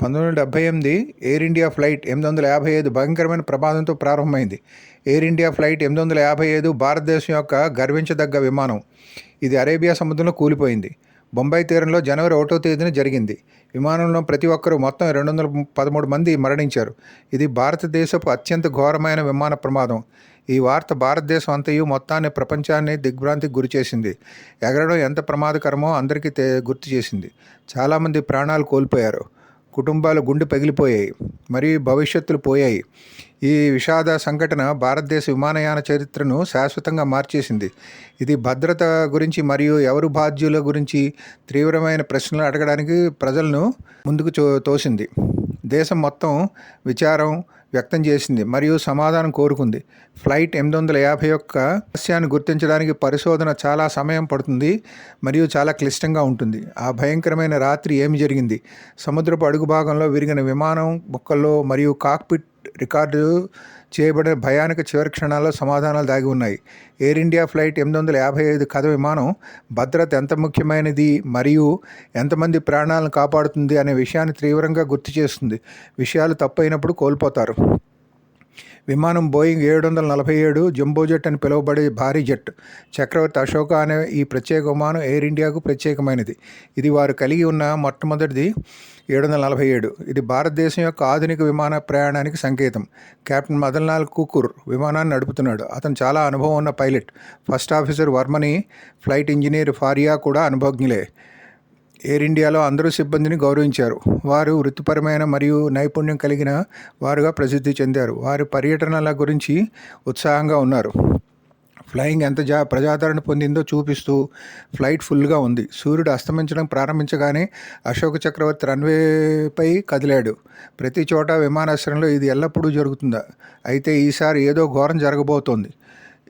పంతొమ్మిది వందల డెబ్బై ఎనిమిది ఎయిర్ ఇండియా ఫ్లైట్ ఎనిమిది వందల యాభై ఐదు భయంకరమైన ప్రమాదంతో ప్రారంభమైంది. ఎయిర్ ఇండియా ఫ్లైట్ ఎనిమిది వందల యాభై ఐదు భారతదేశం యొక్క గర్వించదగ్గ విమానం. ఇది అరేబియా సముద్రంలో కూలిపోయింది. బొంబాయి తీరంలో జనవరి ఒకటో తేదీన జరిగింది. విమానంలో ప్రతి ఒక్కరూ మొత్తం రెండు వందల పదమూడు మంది మరణించారు. ఇది భారతదేశపు అత్యంత ఘోరమైన విమాన ప్రమాదం. ఈ వార్త భారతదేశం అంతయు మొత్తాన్ని ప్రపంచాన్ని దిగ్భ్రాంతికి గురిచేసింది ఎగరడం ఎంత ప్రమాదకరమో అందరికీ గుర్తు చేసింది. చాలామంది ప్రాణాలు కోల్పోయారు. కుటుంబాలు గుండె పగిలిపోయాయి. మరియు భవిష్యత్తులు పోయాయి. ఈ విషాద సంఘటన భారతదేశ విమానయాన చరిత్రను శాశ్వతంగా మార్చేసింది. ఇది భద్రత గురించి మరియు ఎవరు బాధ్యుల గురించి తీవ్రమైన ప్రశ్నలు అడగడానికి ప్రజలను ముందుకు చో తోసింది. దేశం మొత్తం విచారం వ్యక్తం చేసింది మరియు సమాధానం కోరుకుంది. ఫ్లైట్ ఎనిమిది వందల యాభై ఒక్క రహస్యాన్ని గుర్తించడానికి పరిశోధన చాలా సమయం పడుతుంది మరియు చాలా క్లిష్టంగా ఉంటుంది. ఆ భయంకరమైన రాత్రి ఏమి జరిగింది? సముద్రపు అడుగు భాగంలో విరిగిన విమానం బొక్కల్లో మరియు కాక్పిట్ రికార్డు చేయబడిన భయానక చివరి క్షణాల్లో సమాధానాలు దాగి ఉన్నాయి. ఎయిర్ ఇండియా ఫ్లైట్ ఎనిమిది వందల యాభై ఐదు కథ విమానం భద్రత ఎంత ముఖ్యమైనది మరియు ఎంతమంది ప్రాణాలను కాపాడుతుంది అనే విషయాన్ని తీవ్రంగా గుర్తు చేస్తుంది. విషయాలు తప్పైనప్పుడు కోల్పోతారు. విమానం బోయింగ్ ఏడు వందల నలభై ఏడు జంబో జెట్ అని పిలువబడే భారీ జెట్. చక్రవర్తి అశోక అనే ఈ ప్రత్యేక విమానం ఎయిర్ ఇండియాకు ప్రత్యేకమైనది. ఇది వారు కలిగి ఉన్న మొట్టమొదటిది ఏడు వందల నలభై ఏడు. ఇది భారతదేశం యొక్క ఆధునిక విమాన ప్రయాణానికి సంకేతం. కెప్టెన్ మదన్లాల్ కుకూర్ విమానాన్ని నడుపుతున్నాడు. అతను చాలా అనుభవం ఉన్న pilot. First officer Varmani flight engineer Faria కూడా అనుభవజ్ఞులే ఎయిర్ ఇండియాలో అందరూ సిబ్బందిని గౌరవించారు. వారు వృత్తిపరమైన మరియు నైపుణ్యం కలిగిన వారుగా ప్రసిద్ధి చెందారు. వారి పర్యటనల గురించి ఉత్సాహంగా ఉన్నారు. ఫ్లయింగ్ ఎంత జా ప్రజాదరణ పొందిందో చూపిస్తూ ఫ్లైట్ ఫుల్గా ఉంది. సూర్యుడు అస్తమించడం ప్రారంభించగానే అశోక చక్రవర్తి రన్వేపై కదిలాడు. ప్రతి చోట విమానాశ్రయంలో ఇది ఎల్లప్పుడూ జరుగుతుందా? అయితే ఈసారి ఏదో ఘోరం జరగబోతోంది.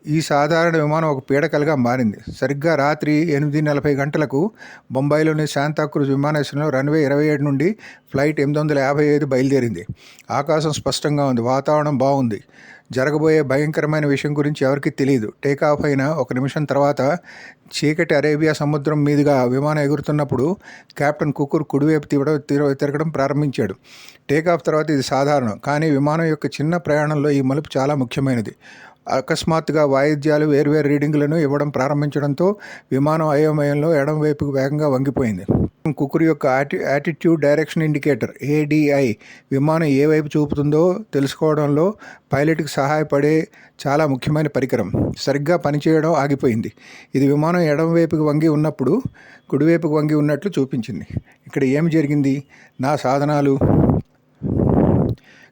ఈ సాధారణ విమానం ఒక పీడకలుగా మారింది. సరిగ్గా రాత్రి ఎనిమిది నలభై గంటలకు బొంబాయిలోని శాంతాక్రూజ్ విమానాశ్రయంలో రన్వే ఇరవై ఏడు నుండి ఫ్లైట్ ఎనిమిది వందల యాభై ఐదు బయలుదేరింది. ఆకాశం స్పష్టంగా ఉంది. వాతావరణం బాగుంది. జరగబోయే భయంకరమైన విషయం గురించి ఎవరికీ తెలియదు టేకాఫ్ అయిన ఒక నిమిషం తర్వాత చీకటి అరేబియా సముద్రం మీదుగా విమానం ఎగురుతున్నప్పుడు కెప్టెన్ కుకుర్ కుడివైపు తీవడం తిర- తిరగడం ప్రారంభించాడు. టేకాఫ్ తర్వాత ఇది సాధారణం. కానీ విమానం యొక్క చిన్న ప్రయాణంలో ఈ మలుపు చాలా ముఖ్యమైనది. అకస్మాత్తుగా వాయిద్యాలు వేర్వేరు రీడింగులను ఇవ్వడం ప్రారంభించడంతో విమానం అయోమయంలో ఎడం వైపుకు వేగంగా వంగిపోయింది. కుకురు యొక్క యాటి యాటిట్యూడ్ డైరెక్షన్ ఇండికేటర్ ఏడిఐ విమానం ఏ వైపు చూపుతుందో తెలుసుకోవడంలో పైలట్కి సహాయపడే చాలా ముఖ్యమైన పరికరం. సరిగ్గా పనిచేయడం ఆగిపోయింది. ఇది విమానం ఎడం వంగి ఉన్నప్పుడు కుడివైపుకు వంగి ఉన్నట్లు చూపించింది. ఇక్కడ ఏమి జరిగింది? నా సాధనాలు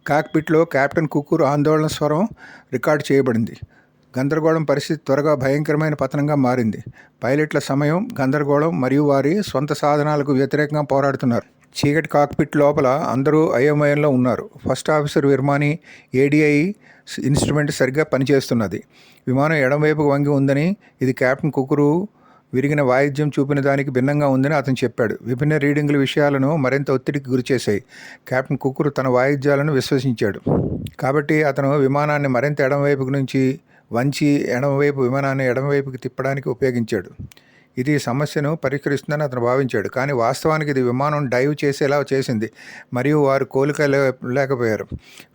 కాక్పిట్లో కెప్టెన్ కుక్కూర్ ఆందోళన స్వరం రికార్డు చేయబడింది. గందరగోళం పరిస్థితి త్వరగా భయంకరమైన పతనంగా మారింది. పైలట్ల సమయం గందరగోళం మరియు వారి సొంత సాధనాలకు వ్యతిరేకంగా పోరాడుతున్నారు. చీకటి కాక్పిట్ లోపల అందరూ అయోమయంలో ఉన్నారు. First officer Virmani ADI instrument సరిగ్గా పనిచేస్తున్నది. విమానం ఎడమవైపుకు వంగి ఉందని ఇది కెప్టెన్ కుకురు విరిగిన వాయిద్యం చూపిన దానికి భిన్నంగా ఉందని అతను చెప్పాడు. విభిన్న రీడింగ్ల విషయాలను మరింత ఒత్తిడికి గురిచేశాయి. కెప్టెన్ కుక్కురు తన వాయిద్యాలను విశ్వసించాడు. కాబట్టి అతను విమానాన్ని మరింత ఎడమవైపు నుంచి వంచి ఎడమవైపు విమానాన్ని ఎడమవైపుకి తిప్పడానికి ఉపయోగించాడు. ఇది సమస్యను పరిష్కరిస్తుందని అతను భావించాడు. కానీ వాస్తవానికి ఇది విమానం డైవ్ చేసేలా చేసింది. మరియు వారు కోలిక లేకపోయారు.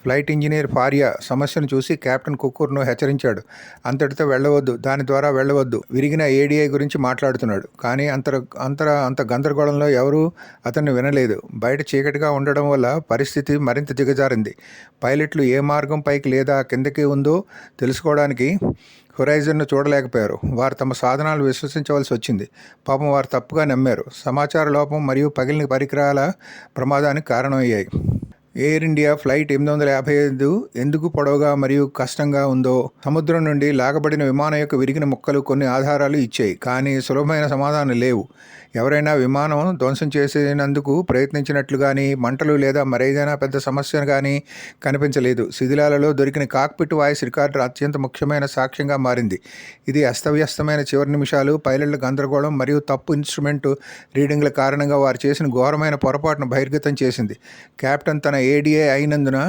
ఫ్లైట్ ఇంజనీర్ ఫారియా సమస్యను చూసి కెప్టెన్ కుక్కూర్ను హెచ్చరించాడు. అంతటితో వెళ్ళవద్దు. దాని ద్వారా వెళ్ళవద్దు. విరిగిన ఏడీఐ గురించి మాట్లాడుతున్నాడు. కానీ అంతర అంతర అంత గందరగోళంలో ఎవరూ అతన్ని వినలేదు. బయట చీకటిగా ఉండడం వల్ల పరిస్థితి మరింత దిగజారింది. పైలట్లు ఏ మార్గం పైకి లేదా కిందకి ఉందో తెలుసుకోవడానికి హొరైజన్ను చూడలేకపోయారు. వారు తమ సాధనాలు విశ్వసించవలసి వచ్చింది. పాపం వారు తప్పుగా నమ్మారు. సమాచార లోపం మరియు పగిలిన పరికరాల ప్రమాదానికి కారణమయ్యాయి. ఎయిర్ ఇండియా ఫ్లైట్ ఎనిమిది వందల యాభై ఐదు ఎందుకు పొడవుగా మరియు కష్టంగా ఉందో సముద్రం నుండి లాగబడిన విమానం యొక్క విరిగిన ముక్కలు కొన్ని ఆధారాలు ఇచ్చాయి కానీ సులభమైన సమాధానం లేవు. ఎవరైనా విమానం ధ్వంసం చేసినందుకు ప్రయత్నించినట్లు కానీ మంటలు లేదా మరేదైనా పెద్ద సమస్య కానీ కనిపించలేదు. శిథిలాలలో దొరికిన కాక్పిట్ వాయిస్ రికార్డర్ అత్యంత ముఖ్యమైన సాక్ష్యంగా మారింది. ఇది అస్తవ్యస్తమైన చివరి నిమిషాలు పైలట్ల గందరగోళం మరియు తప్పు ఇన్స్ట్రుమెంట్ రీడింగ్ల కారణంగా వారు చేసిన ఘోరమైన పొరపాటును బహిర్గతం చేసింది. కెప్టెన్ తన ఏడీఏ అయినందున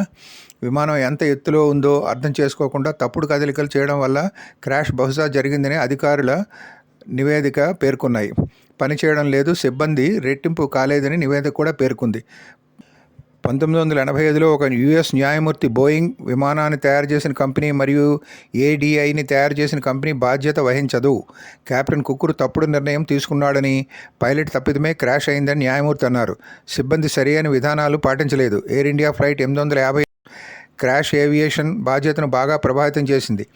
విమానం ఎంత ఎత్తులో ఉందో అర్థం చేసుకోకుండా తప్పుడు కదలికలు చేయడం వల్ల క్రాష్ బహుశా జరిగిందని అధికారుల నివేదిక పేర్కొన్నాయి. పనిచేయడం లేదు సిబ్బంది రెట్టింపు కాలేదని నివేదిక కూడా పేర్కొంది. పంతొమ్మిది వందల ఎనభై ఐదులో ఒక యుఎస్ న్యాయమూర్తి బోయింగ్ విమానాన్ని తయారు చేసిన కంపెనీ మరియు ఏడిఐని తయారు చేసిన కంపెనీ బాధ్యత వహించదు. క్యాప్టెన్ కుక్కురు తప్పుడు నిర్ణయం తీసుకున్నాడని పైలట్ తప్పిదమే క్రాష్ అయిందని న్యాయమూర్తి అన్నారు. సిబ్బంది సరియైన విధానాలు పాటించలేదు. ఎయిర్ ఇండియా ఫ్లైట్ ఎనిమిది వందల యాభై క్రాష్ ఏవియేషన్ బాధ్యతను బాగా ప్రభావితం చేసింది.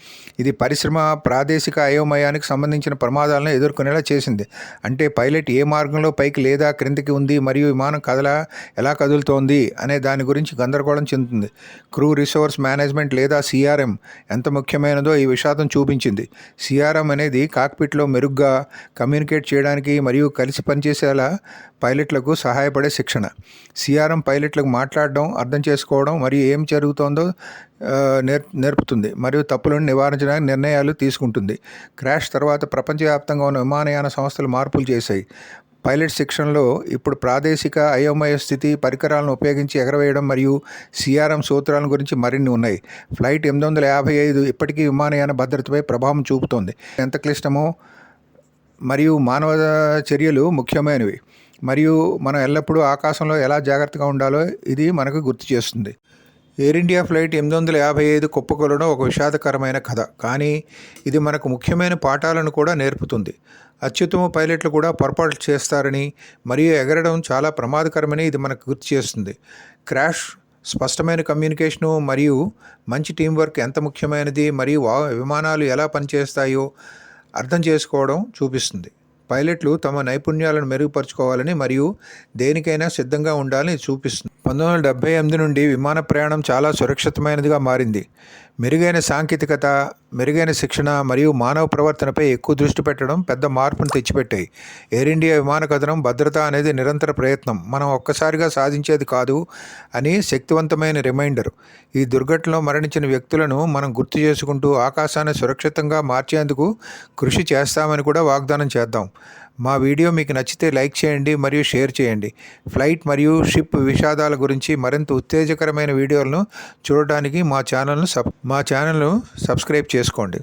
ఇది పరిశ్రమ ప్రాదేశిక అయోమయానికి సంబంధించిన ప్రమాదాలను ఎదుర్కొనేలా చేసింది. అంటే పైలట్ ఏ మార్గంలో పైకి లేదా క్రిందికి ఉంది మరియు విమానం కదల ఎలా కదులుతోంది అనే దాని గురించి గందరగోళం చెందుతుంది. క్రూ రిసోర్స్ మేనేజ్మెంట్ లేదా సిఆర్ఎం ఎంత ముఖ్యమైనదో ఈ విషాదం చూపించింది. సిఆర్ఎం అనేది కాక్పిట్లో మెరుగ్గా కమ్యూనికేట్ చేయడానికి మరియు కలిసి పనిచేసేలా పైలట్లకు సహాయపడే శిక్షణ. సిఆర్ఎం పైలట్లకు మాట్లాడడం అర్థం చేసుకోవడం మరియు ఏం జరుగుతోందో నేర్ నేర్పుతుంది మరియు తప్పులను నివారించడానికి నిర్ణయాలు తీసుకుంటుంది. క్రాష్ తర్వాత ప్రపంచవ్యాప్తంగా ఉన్న విమానయాన సంస్థలు మార్పులు చేశాయి. పైలట్ శిక్షణలో ఇప్పుడు ప్రాదేశిక అయోమయ స్థితి పరికరాలను ఉపయోగించి ఎగరవేయడం మరియు సిఆర్ఎం సూత్రాల గురించి మరిన్ని ఉన్నాయి. ఫ్లైట్ ఎనిమిది వందల యాభై ఐదు ఇప్పటికీ విమానయాన భద్రతపై ప్రభావం చూపుతోంది. ఎంత క్లిష్టమో మరియు మానవ చర్యలు ముఖ్యమైనవి. మరియు మనం ఎల్లప్పుడూ ఆకాశంలో ఎలా జాగ్రత్తగా ఉండాలో ఇది మనకు గుర్తు చేస్తుంది. ఎయిర్ ఇండియా ఫ్లైట్ ఎనిమిది వందల యాభై ఐదు కుప్పకూలడం ఒక విషాదకరమైన కథ. కానీ ఇది మనకు ముఖ్యమైన పాఠాలను కూడా నేర్పుతుంది. అత్యుత్తమ పైలట్లు కూడా పొరపాట్లు చేస్తారని మరియు ఎగరడం చాలా ప్రమాదకరమని ఇది మనకు గుర్తు చేస్తుంది. క్రాష్ స్పష్టమైన కమ్యూనికేషను మరియు మంచి టీం వర్క్ ఎంత ముఖ్యమైనది మరియు వా- విమానాలు ఎలా పనిచేస్తాయో అర్థం చేసుకోవడం చూపిస్తుంది. పైలట్లు తమ నైపుణ్యాలను మెరుగుపరుచుకోవాలని మరియు దేనికైనా సిద్ధంగా ఉండాలని చూపిస్తుంది. పంతొమ్మిది వందల డెబ్బై ఎనిమిది నుండి విమాన ప్రయాణం చాలా సురక్షితమైనదిగా మారింది. మెరుగైన సాంకేతికత మెరుగైన శిక్షణ మరియు మానవ ప్రవర్తనపై ఎక్కువ దృష్టి పెట్టడం పెద్ద మార్పును తెచ్చిపెట్టాయి. ఎయిర్ ఇండియా విమాన కథనం భద్రత అనేది నిరంతర ప్రయత్నం. మనం ఒక్కసారిగా సాధించేది కాదు అని శక్తివంతమైన రిమైండర్. ఈ దుర్ఘటనలో మరణించిన వ్యక్తులను మనం గుర్తు చేసుకుంటూ ఆకాశాన్ని సురక్షితంగా మార్చేందుకు కృషి చేస్తామని కూడా వాగ్దానం చేద్దాం. మా వీడియో మీకు నచ్చితే లైక్ చేయండి మరియు షేర్ చేయండి. ఫ్లైట్ మరియు షిప్ విషాదాల గురించి మరింత ఉత్తేజకరమైన వీడియోలను చూడడానికి మా ఛానల్ను సబ్ మా ఛానల్ను సబ్స్క్రైబ్ చేసుకోండి.